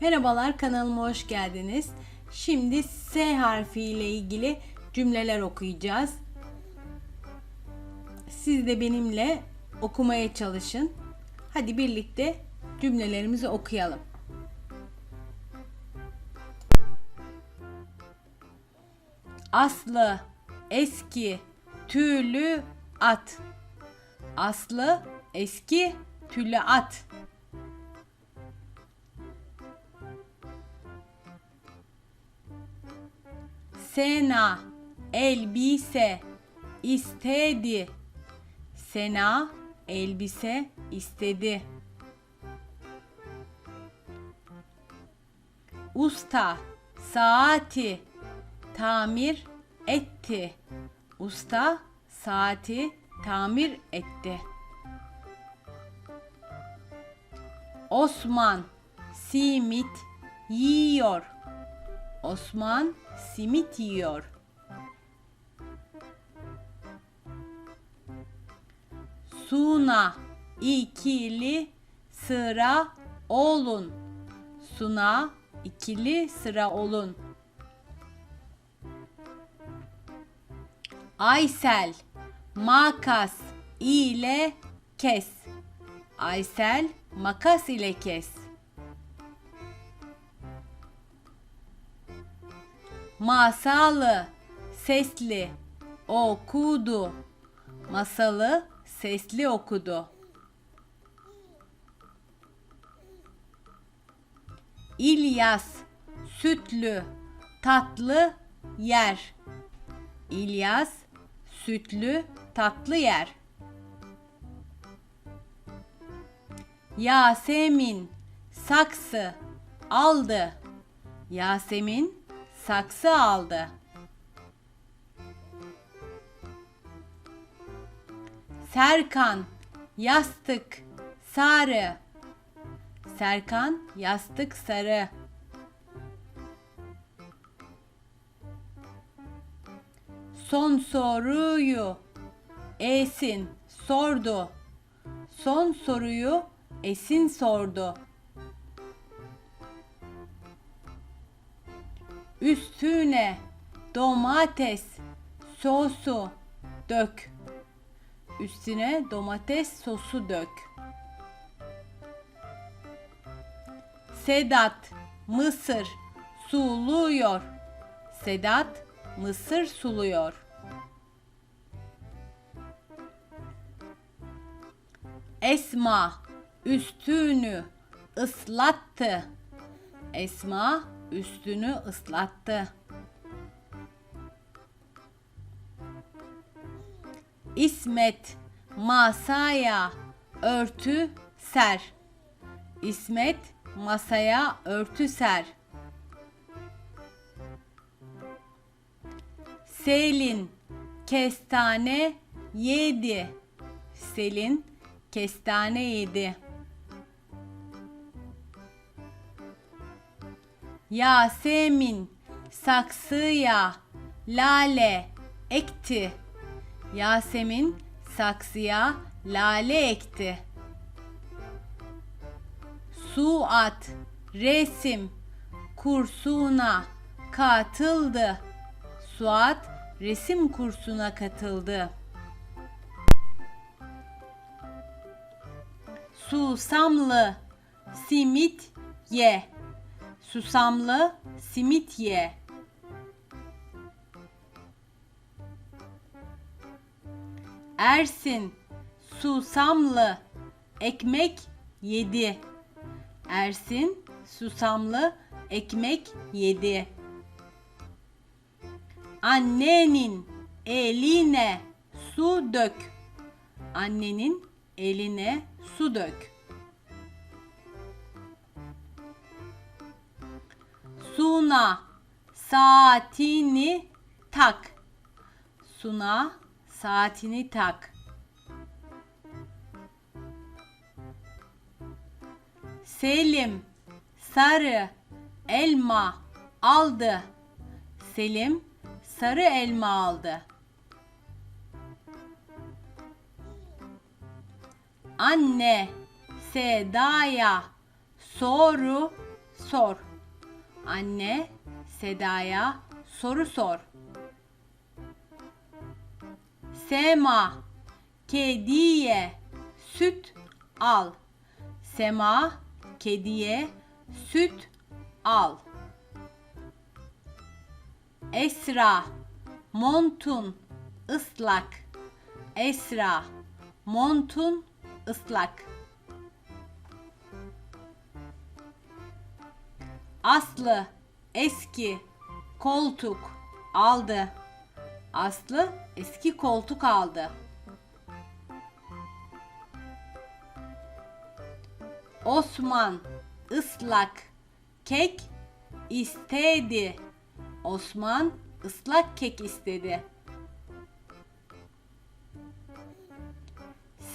Merhabalar kanalıma hoş geldiniz. Şimdi S harfi ile ilgili cümleler okuyacağız. Siz de benimle okumaya çalışın. Hadi birlikte cümlelerimizi okuyalım. Aslı, eski, tüylü at. Aslı, eski, tüylü at. Sena elbise istedi. Sena elbise istedi. Usta saati tamir etti. Usta saati tamir etti. Osman simit yiyor. Osman simit yiyor. Suna ikili sıra olun. Suna ikili sıra olun. Aysel makas ile kes. Aysel makas ile kes. Masalı sesli okudu. Masalı sesli okudu. İlyas sütlü tatlı yer. İlyas sütlü tatlı yer. Yasemin saksı aldı. Yasemin saksı aldı. Serkan yastık sarı. Serkan yastık sarı. Son soruyu Esin sordu. Son soruyu Esin sordu. Üstüne domates sosu dök. Üstüne domates sosu dök. Sedat mısır suluyor. Sedat mısır suluyor. Esma üstünü ıslattı. Esma üstünü ıslattı. İsmet masaya örtü ser. İsmet masaya örtü ser. Selin kestane yedi. Selin kestane yedi. Yasemin saksıya lale ekti. Yasemin saksıya lale ekti. Suat resim kursuna katıldı. Suat resim kursuna katıldı. Susamlı simit ye. Susamlı simit ye. Ersin susamlı ekmek yedi. Ersin susamlı ekmek yedi. Annenin eline su dök. Annenin eline su dök. Suna saatini tak. Suna saatini tak. Selim sarı elma aldı. Selim sarı elma aldı. Anne Seda'ya soru sor. Anne Seda'ya soru sor. Sema kediye süt al. Sema kediye süt al. Esra montun ıslak. Esra montun ıslak. Aslı eski koltuk aldı. Aslı eski koltuk aldı. Osman ıslak kek istedi. Osman ıslak kek istedi.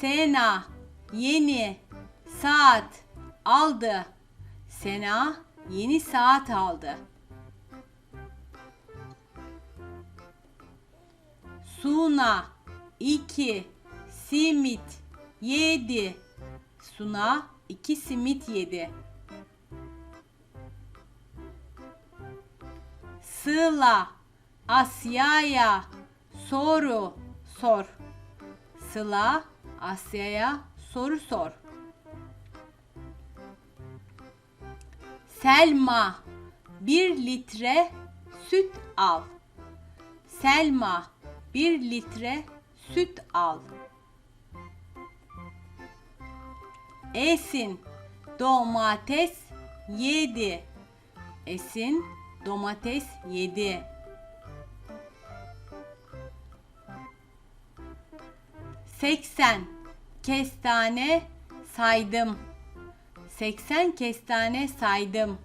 Sena yeni saat aldı. Sena yeni saat aldı. Suna iki simit yedi. Suna iki simit yedi. Sıla Asya'ya soru sor. Sıla Asya'ya soru sor. Selma bir litre süt al. Selma bir litre süt al. Esin domates yedi. Esin domates yedi. Seksen kestane saydım. Seksen kestane saydım.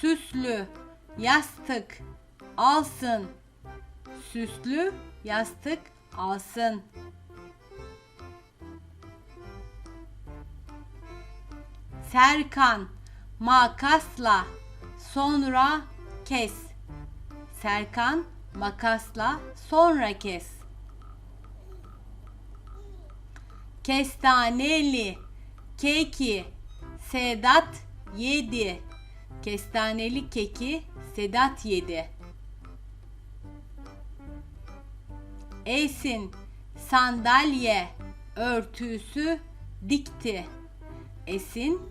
Süslü yastık alsın. Süslü yastık alsın. Serkan makasla sonra kes. Serkan makasla sonra kes. Kestaneli keki Sedat yedi. Kestaneli keki Sedat yedi. Esin sandalye örtüsü dikti. Esin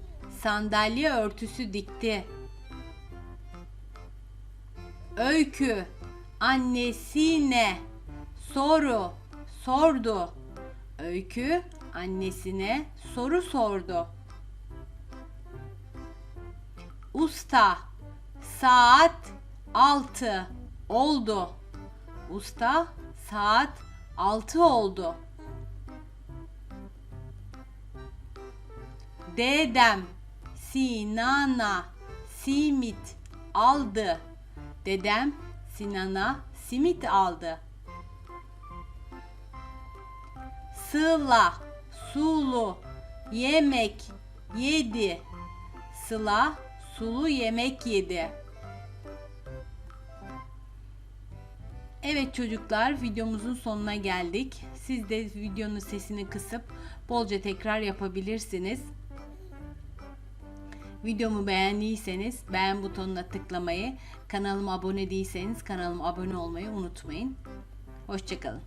sandalye örtüsü dikti. Öykü annesine soru sordu. Öykü annesine soru sordu. Usta saat altı oldu. Usta saat altı oldu. Dedem Sinan'a simit aldı. Dedem Sinan'a simit aldı. Sıla sulu yemek yedi. Sıla sulu yemek yedi. Evet çocuklar videomuzun sonuna geldik. Siz de videonun sesini kısıp bolca tekrar yapabilirsiniz. Videomu beğendiyseniz beğen butonuna tıklamayı, kanalıma abone değilseniz kanalıma abone olmayı unutmayın. Hoşçakalın.